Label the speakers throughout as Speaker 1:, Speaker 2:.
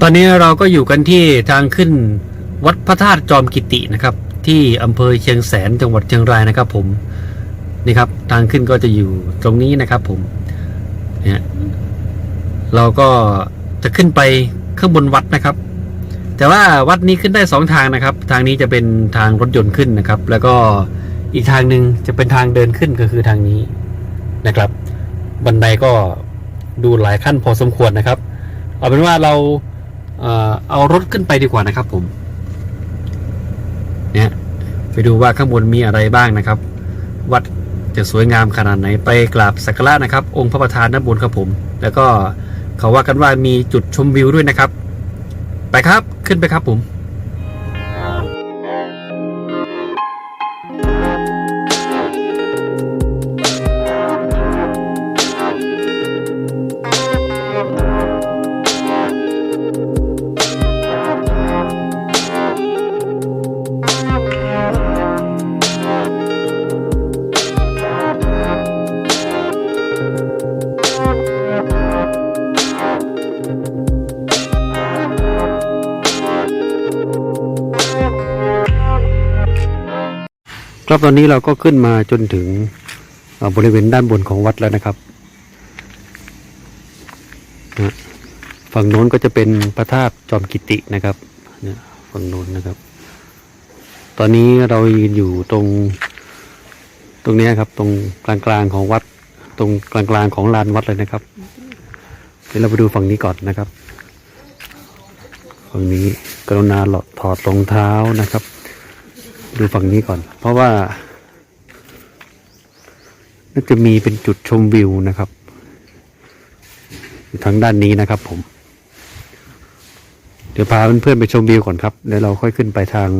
Speaker 1: ตอนนี้เราก็อยู่กันที่ทางขึ้นวัดพระธาตุจอมกิตินะครับ ที่อำเภอเชียงแสนจังหวัดเชียงรายนะครับ ผมนี่ครับ ทางขึ้นก็จะอยู่ตรงนี้นะครับ ผมเนี่ยเราก็จะขึ้นไปข้างบนวัดนะครับ แต่ว่าวัดนี้ขึ้นได้สองทางนะครับ ทางนี้จะเป็นทางรถยนต์ขึ้นนะครับ แล้วก็อีกทางหนึ่งจะเป็นทางเดินขึ้นก็คือทางนี้นะครับ บันไดก็ดูหลายขั้นพอสมควรนะครับ เอาเป็นว่าเรา เออเอารถขึ้นไปดีกว่านะครับผม เนี่ยไปดูว่าข้างบนมีอะไรบ้างนะครับ วัดจะสวยงามขนาดไหนไปกราบสักการะนะครับ องค์พระประธานด้านบนครับผม แล้วก็เขาว่ากันว่ามีจุดชมวิวด้วยนะครับ ไปครับขึ้นไปครับผม ครับตอนนี้เราก็ขึ้นมาจนถึงบริเวณด้านบนของวัดแล้วนะครับนะฝั่งโน้นก็จะเป็นพระธาตุจอมกิตินะครับเนี่ยฝั่งโน้นนะครับ ตอนนี้เรายืนอยู่ตรงตรงนี้ครับ ตรงกลางๆของวัด ตรงกลางๆของลานวัดเลยนะครับเดี๋ยวเราไปดูฝั่งนี้ก่อนนะครับฝั่งนี้กรุณาหลอดถอดรองเท้านะครับ ดูฝั่งนี้ก่อน เพราะว่า น่าจะมีเป็นจุดชมวิวนะครับ อยู่ทางด้านนี้นะครับผม เดี๋ยวพาเพื่อนๆไปชมวิวก่อนครับเดี๋ยวเราค่อยขึ้นไปทาง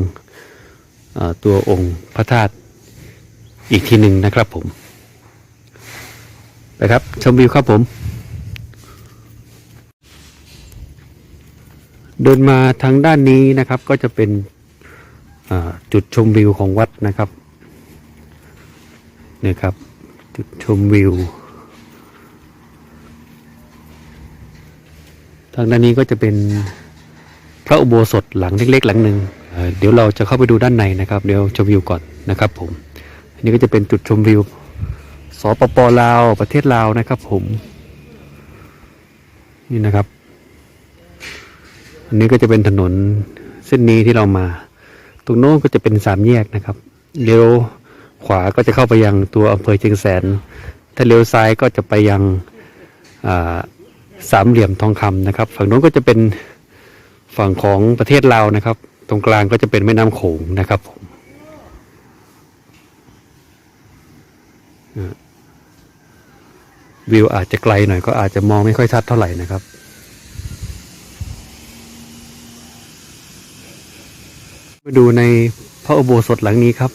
Speaker 1: ตัวองค์พระธาตุอีกทีหนึ่งนะครับผม ไปครับ ชมวิวครับผม เดินมาทางด้านนี้นะครับ ก็จะเป็น จุดชมวิวของวัดนะครับเนี่ยครับ จุดชมวิว ทางด้านนี้ก็จะเป็นพระอุโบสถหลังเล็กๆ หลังหนึ่งเเดี๋ยวเราจะเข้าไปดูด้านในนะครับ เดี๋ยวชมวิวก่อนนะครับ ผม อันนี้ก็จะเป็นจุดชมวิวสปปลาวประเทศลาวนะครับ ผม นี่นะครับ อันนี้ก็จะเป็นถนนเส้นนี้ที่เรามา ตรงโน้นก็จะเป็นสามแยกนะครับเลี้ยวขวาก็จะเข้าไปยังตัวอำเภอเชียงแสน ถ้าเลี้ยวซ้ายก็จะไปยังสามเหลี่ยมทองคำนะครับ ฝั่งโน้นก็จะเป็นฝั่งของประเทศลาวนะครับ ตรงกลางก็จะเป็นแม่น้ำโขงนะครับผมวิวอาจจะไกลหน่อยก็อาจจะมองไม่ค่อยชัดเท่าไหร่นะครับ มาดูในพระอุโบสถหลังนี้ครับ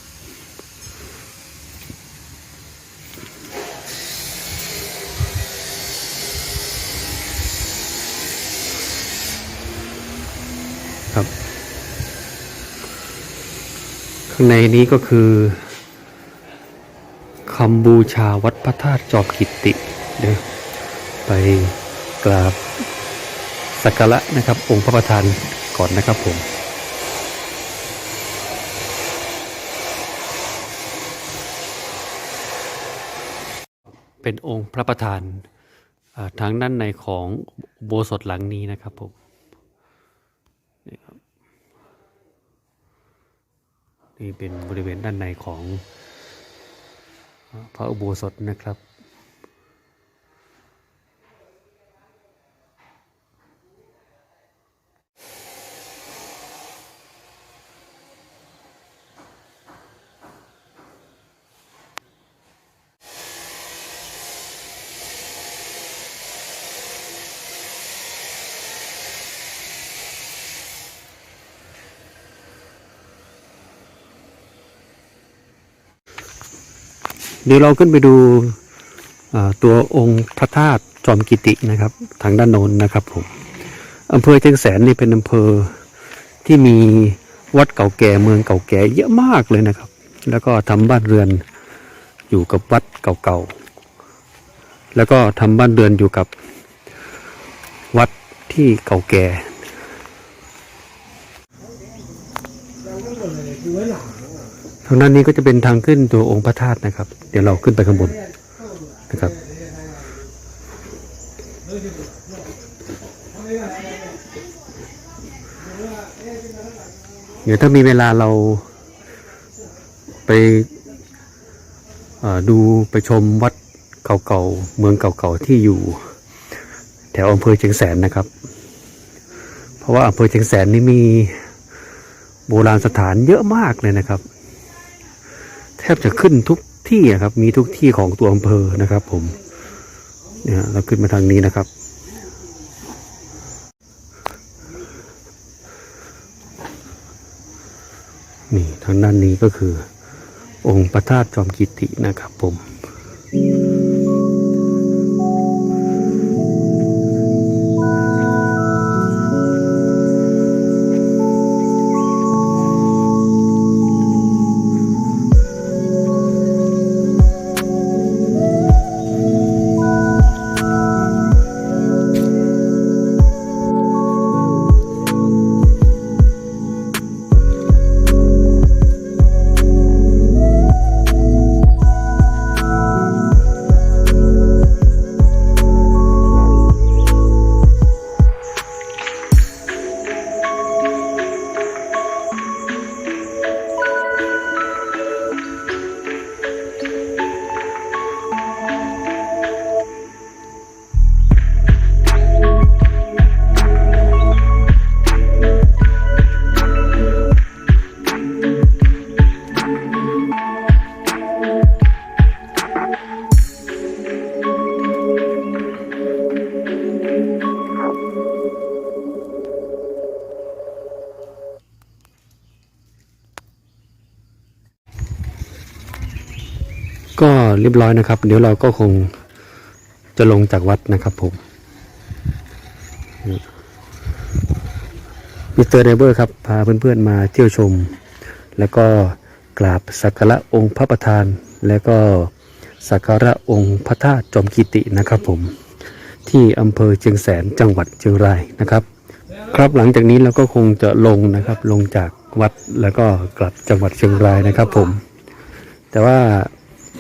Speaker 1: ครับ ข้างในนี้ก็คือคำบูชาวัดพระธาตุจอมกิติเดี๋ยวไปกราบสักการะนะครับ องค์พระประธานก่อนนะครับผม เป็นองค์พระประธานทางด้านในของอุโบสถหลังนี้นะครับผมนี่ครับนี่เป็นบริเวณด้านในของพระอุโบสถนะครับ เดี๋ยวเราขึ้นไปดูตัวองค์พระธาตุจอมกิตินะครับ ทางด้านโน้นนะครับผมอำเภอเชียงแสนนี่เป็นอำเภอที่มีวัดเก่าแก่เมืองเก่าแก่เยอะมากเลยนะครับ แล้วก็ทำบ้านเรือนอยู่กับวัดเก่าๆแล้วก็ทำบ้านเรือนอยู่กับวัดที่เก่าแก่ ทางด้านนี้ก็จะเป็นทางขึ้นตัวองค์พระธาตุนะครับ เดี๋ยวเราขึ้นไปข้างบนนะครับเดี๋ยวถ้ามีเวลาเราไปดูไปชมวัดเก่าๆเมืองเก่าๆที่อยู่แถวอำเภอเชียงแสนนะครับ เพราะว่าอำเภอเชียงแสนนี่มีโบราณสถานเยอะมากเลยนะครับ บจะขึ้นทุกที่อะครับ มีทุกที่ของตัวอำเภอนะครับ ผมเนี่ยเราขึ้นมาทางนี้นะครับ นี่ทางด้านนี้ก็คือ องค์พระธาตุจอมกิตินะครับผม ก็เรียบร้อยนะครับ เดี๋ยวเราก็คงจะลงจากวัดนะครับผมมิสเตอร์เดเบอร์ครับพาเพื่อนๆมาเที่ยวชม แล้วก็กราบสักการะองค์พระประธาน แล้วก็สักการะองค์พระธาตุจอมกิตินะครับผมที่อำเภอเชียงแสนจังหวัดเชียงรายนะครับ ครับหลังจากนี้เราก็คงจะลงนะครับลงจากวัดแล้วก็กลับจังหวัดเชียงรายนะครับผม แต่ว่า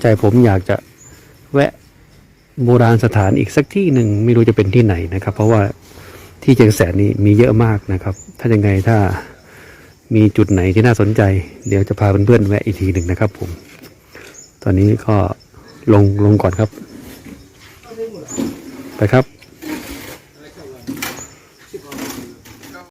Speaker 1: ใจผมอยากจะแวะโบราณสถานอีกสักที่หนึ่งไม่รู้จะเป็นที่ไหนนะครับ เพราะว่าที่เชียงแสนนี่มีเยอะมากนะครับ ถ้ายังไงถ้ามีจุดไหนที่น่าสนใจ เดี๋ยวจะพาเพื่อนๆแวะอีกทีหนึ่งนะครับผม ตอนนี้ก็ลงลงก่อนครับ ไปครับ